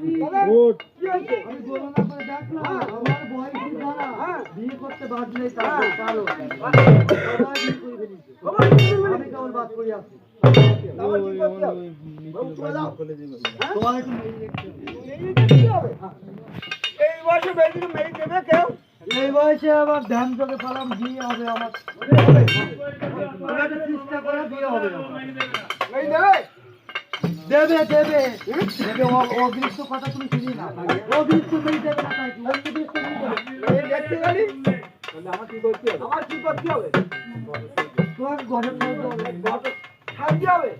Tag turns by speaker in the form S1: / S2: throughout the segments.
S1: আমি গণনা করে দেখলাম আমার বয়স যারা। বিয়ে করতে নেই তার কারও সবাই বিয়ে করে ফেলেছে? আমি কেবল বাদ করে আছি?
S2: এই বয়সে মেয়েদিকে মেয়ে দেবে কেউ?
S1: এই বয়সে আবার ধ্যান চোখে পালাম বিয়ে হবে আমার। চেষ্টা করে বিয়ে হবে।
S2: দেবে?
S1: দেবে দেবে। দেবে অ- অদৃশ্য কথা তুমি শুনি না অদৃশ্য মেয়ে দেবে না তাই কি? অদৃশ্য মেয়ে দেবে।
S2: মেয়ে দেখতে গেলি আমার কি করতে হবে? আমার কি করতে হবে?
S1: তোমার অনেক বড়
S2: সাজতে হবে।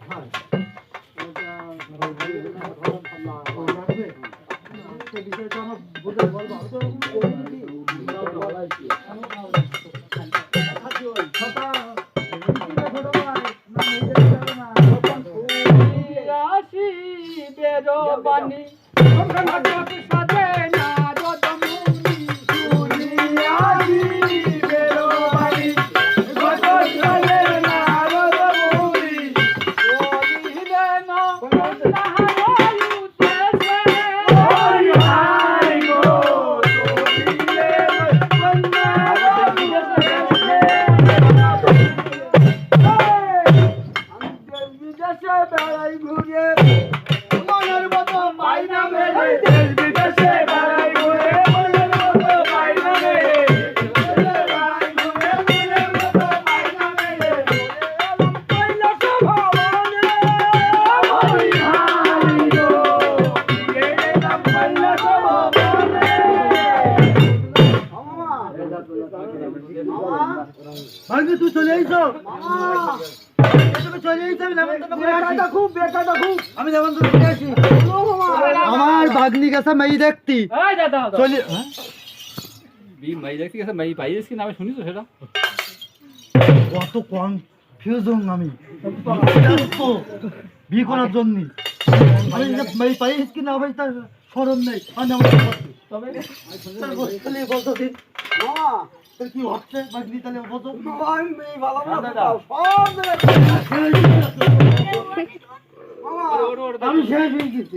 S1: সে বিষয়টা আমার বুঝে বলব
S3: এই দাদা
S1: চলে হ্যাঁ?
S3: বি মাই দেখতে গেছে মাই পাইছিস কি না আমি শুনিস সেটা?
S1: কত কনফিউজন আমি। ব্যস্ত বিয়ে করার জন্য। আমি যে মেয়ে পাইস কি না তার নেই।
S3: তবে?
S1: তাহলে বলতো দিন কি হচ্ছে? ভাগ্নি তাহলে বলতো।
S2: আমি মেয়ে ভালো মতো সব
S1: আমি শেষ হয়ে গেছি।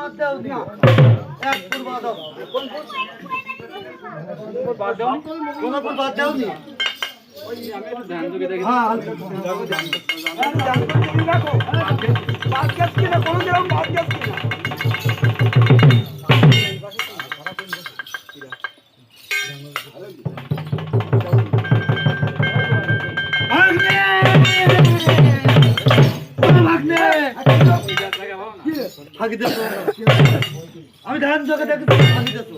S1: বাদ দাও এক বাদ কোনো বাদ
S2: কিনা, বাদ
S1: দে দেখি তুমি ফাঁকি দে তো।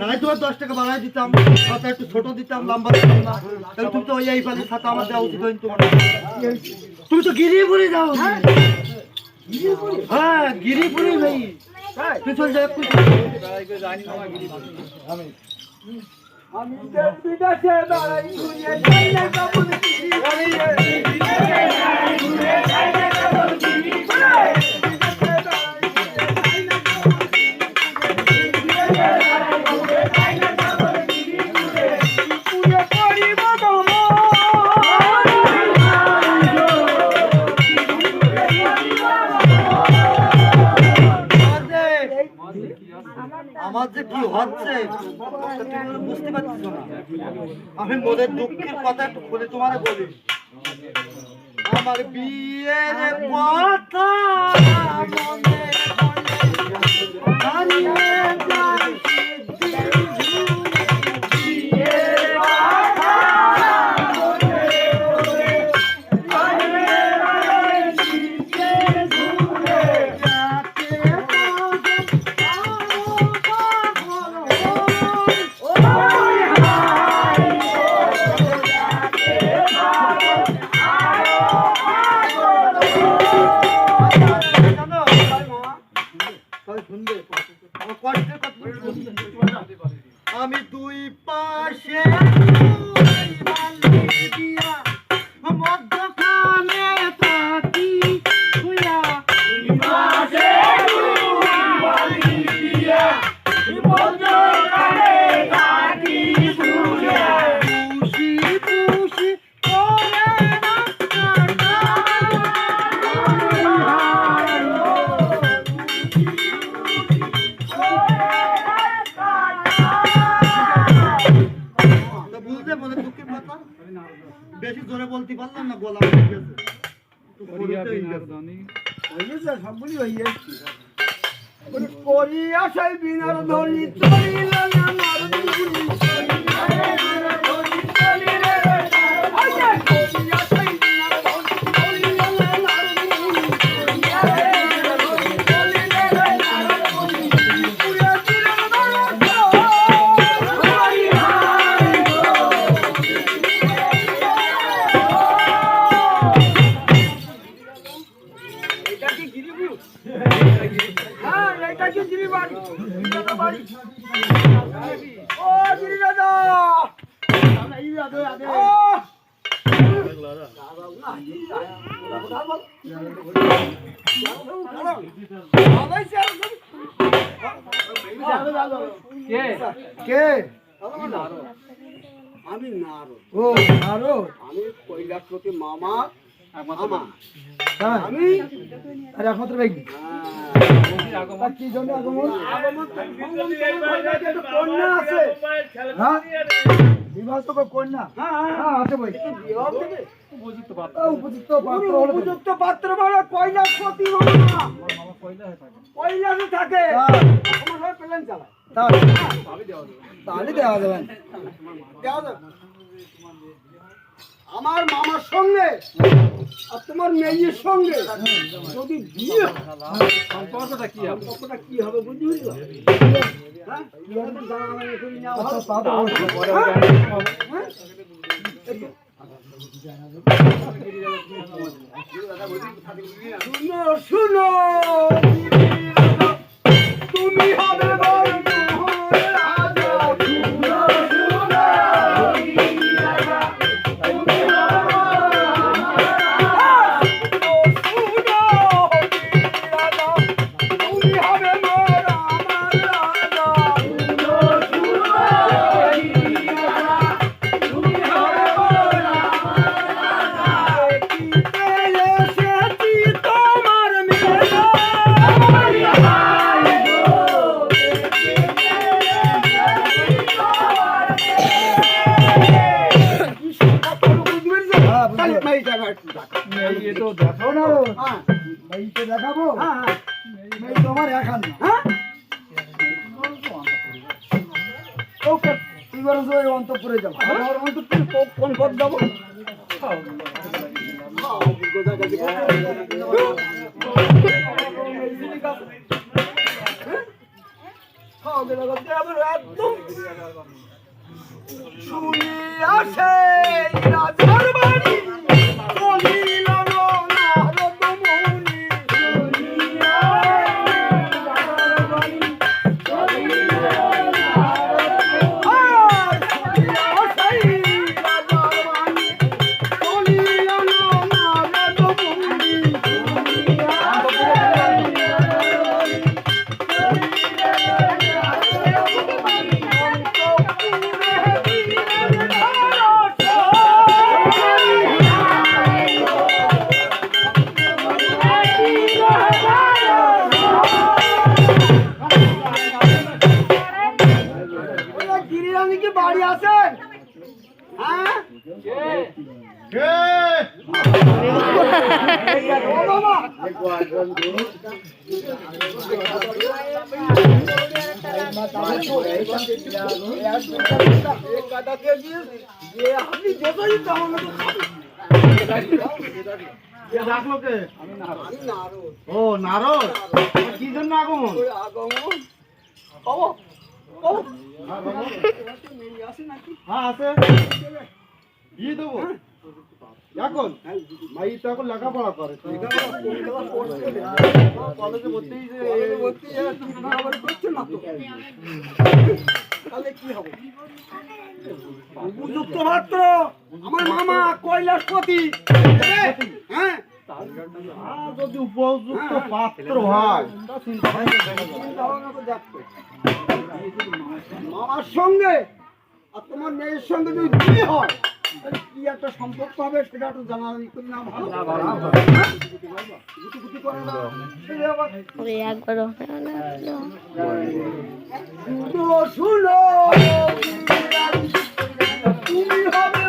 S1: নাই তোমার দশ টাকা বাড়াই দিতাম হাতে একটু ছোট দিতাম লম্বা দিতাম না তাহলে তুমি তো ওই এই পালে সাথে আমার দেওয়া উচিত তোমার তুমি তো গিরিপুরি যাও হ্যাঁ গিরিপুরি ভাই তুই চল যা একটু
S2: আমি দেশ বিদেশে বেড়াই ঘুরে যাই না কাবুল গিরি ঘুরে যাই ঘুরে যাই না গিরি
S1: আমার যে কি হচ্ছে? বুঝতে পারছিস না। আমি মোদের দুঃখের কথা একটু খুলে তোমার বলি। আমার বিয়ের কথা মনে আমি দুই পাশে দিয়া মধ্য
S3: করিয়া
S2: সেই বিনার ধ্বনি চলিল না কে? কে? আমি নারদ। ও নারদ। আমি কৈলাসপতি মামা মামা।
S1: হ্যাঁ
S2: আমি
S1: আর একমাত্র
S2: তার কি জন্য আগমন? আগমন কন্যা আছে
S1: হ্যাঁ? বিবাহ তো কন্যা
S2: হ্যাঁ হ্যাঁ।
S1: হ্যাঁ আছে বই
S3: উপযুক্ত পাত্র।
S1: উপযুক্ত পাত্র
S2: উপযুক্ত পাত্র বলে কৈলাসপতি মামা
S3: আমার মামা কয়লা থাকে।
S1: হ্যাঁ,
S2: চালায়
S3: দেওয়া যাবে।
S1: তাহলে দেওয়া যাবে।
S2: দেওয়া যাবে। আমার মামার সঙ্গে আর তোমার মেয়ের সঙ্গে। যদি বিয়ে হয়,
S3: সম্পর্কটা কি হবে?
S2: কতটা কি হবে বুঝলি তো? হ্যাঁ? বিয়েটা তো
S1: যাব?
S2: রাজার বাড়ি নারদ। ও নারদ?
S1: কি জন্য আগমন?
S2: আগমন?
S1: হ্যাঁ আছে। দিয়ে দেবো। এখন? মাই তো এখন লেখাপড়া করে কলেজে ভর্তি
S2: তাহলে কি হবে? উপযুক্ত মাত্র আমার মামা কৈলাসপতি। হ্যাঁ?
S1: যদি উপযুক্ত পাত্র হয়
S2: মামার সঙ্গে আর তোমার মেয়ের সঙ্গে যদি বিয়ে হয় কি একটা সম্পর্ক হবে সেটা একটু জানা করি না ভালো হ্যাঁ? গুটি করে না সেই আবার
S4: ওরে একবার
S2: শুনো শুনো তুমি হবে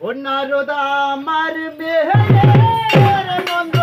S4: অন্যারদা আমার মেহে নন্দ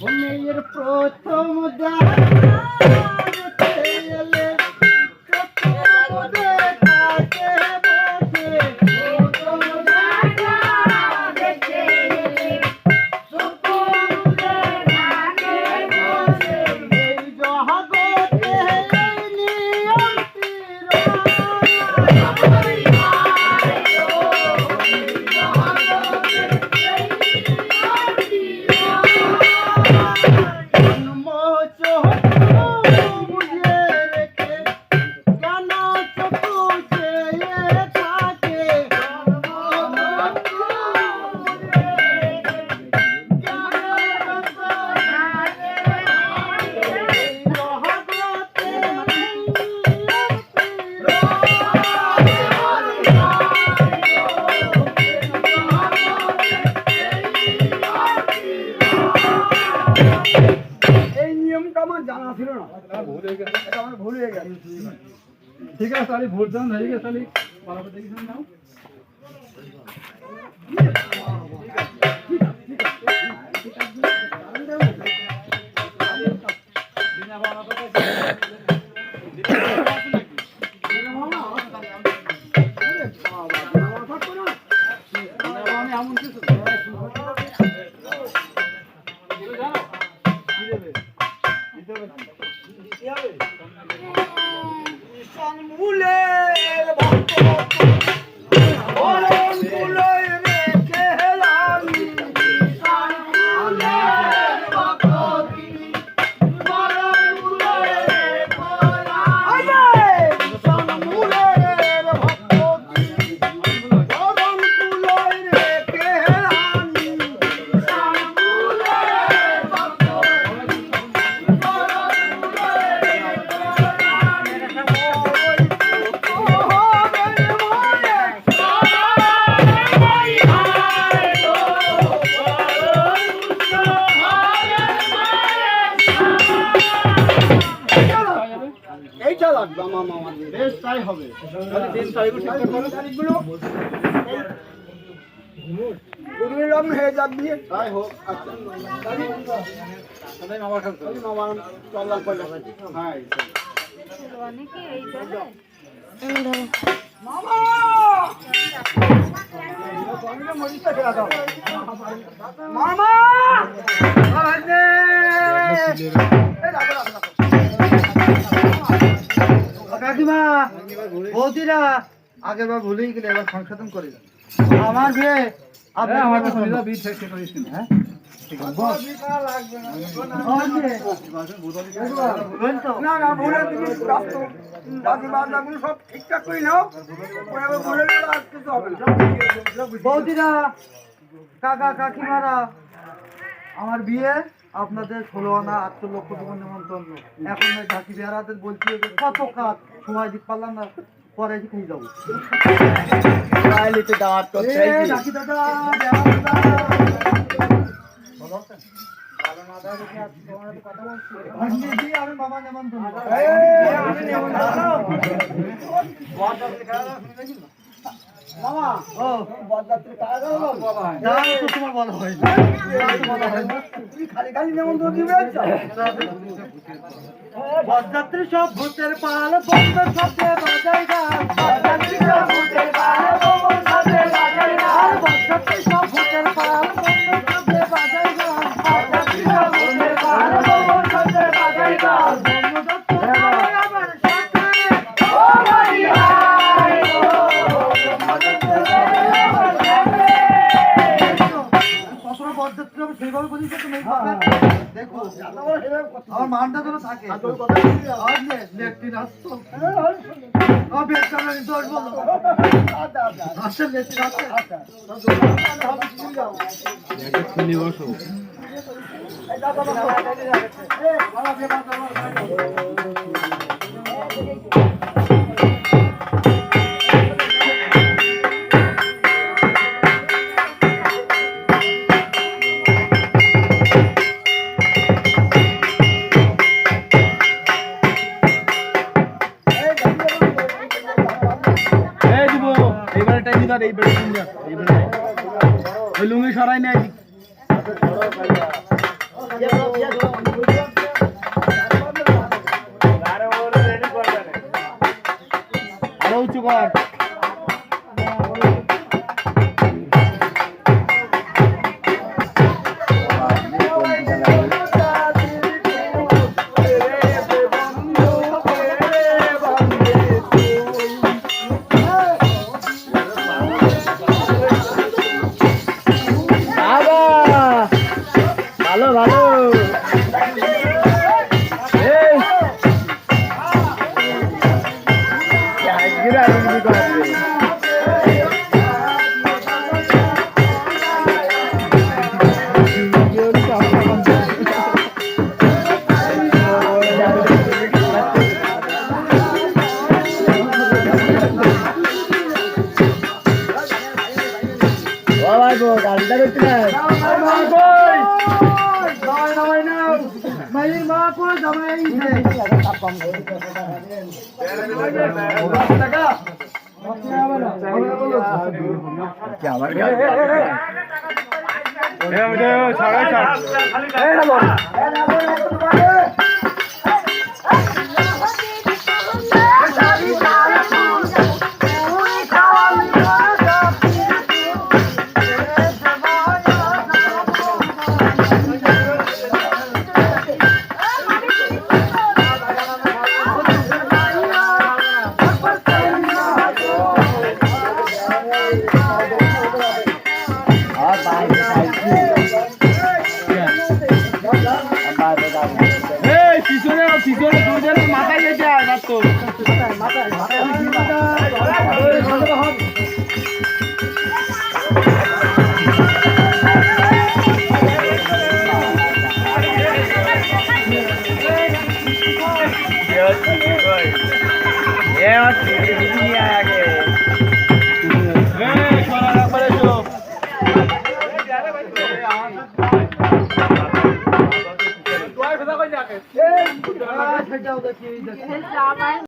S2: உண்மையிற் போற்றோமுதான் ভোটদান হয়ে গেছে
S3: তাহলে বাবাকে দেখি নাও।
S2: বিনা বাবা রং হয়ে যাক দিয়ে।
S4: তাই হোক আচ্ছা।
S3: মামার
S4: খান মামার চল্লাল পয়লা হ্যাঁ
S2: মামা! মামা!
S1: কাকিমা বৌদিরা আগের বার ভুলেই গেলে এবার সংশোধন করে। আমার আপনি
S3: বিট করিস হ্যাঁ?
S1: বলুন তো
S2: না না বলে তুমি রাস্ত দাদি বান্দাগুলো সব ঠিকঠাক করে নাও ওরা আবার বলে দিলে আর কিছু হবে না।
S1: বৌদিরা কাকা কাকিমারা আমার বিয়ে আপনাদের ষোলো আনা আটশো লক্ষ টাকা নেমন্তন্ন এখন ওই ঝাঁকি বেহারাদের বলছি কত কাজ? সময় দিতে পারলাম না পরে খেয়ে যাব। দাদা আমি মামা নেমন্তন্ন
S2: মামা
S1: সব ভূতের পাল বন্ধ সব বাজাই গান বরযাত্রী সব ভূতের পাল আমার মানটা যেন থাকে। আর আসতো। আমার নামাই নাও। মায়ের মা করে জামাই আইছে।
S4: এই
S5: রামায়ণ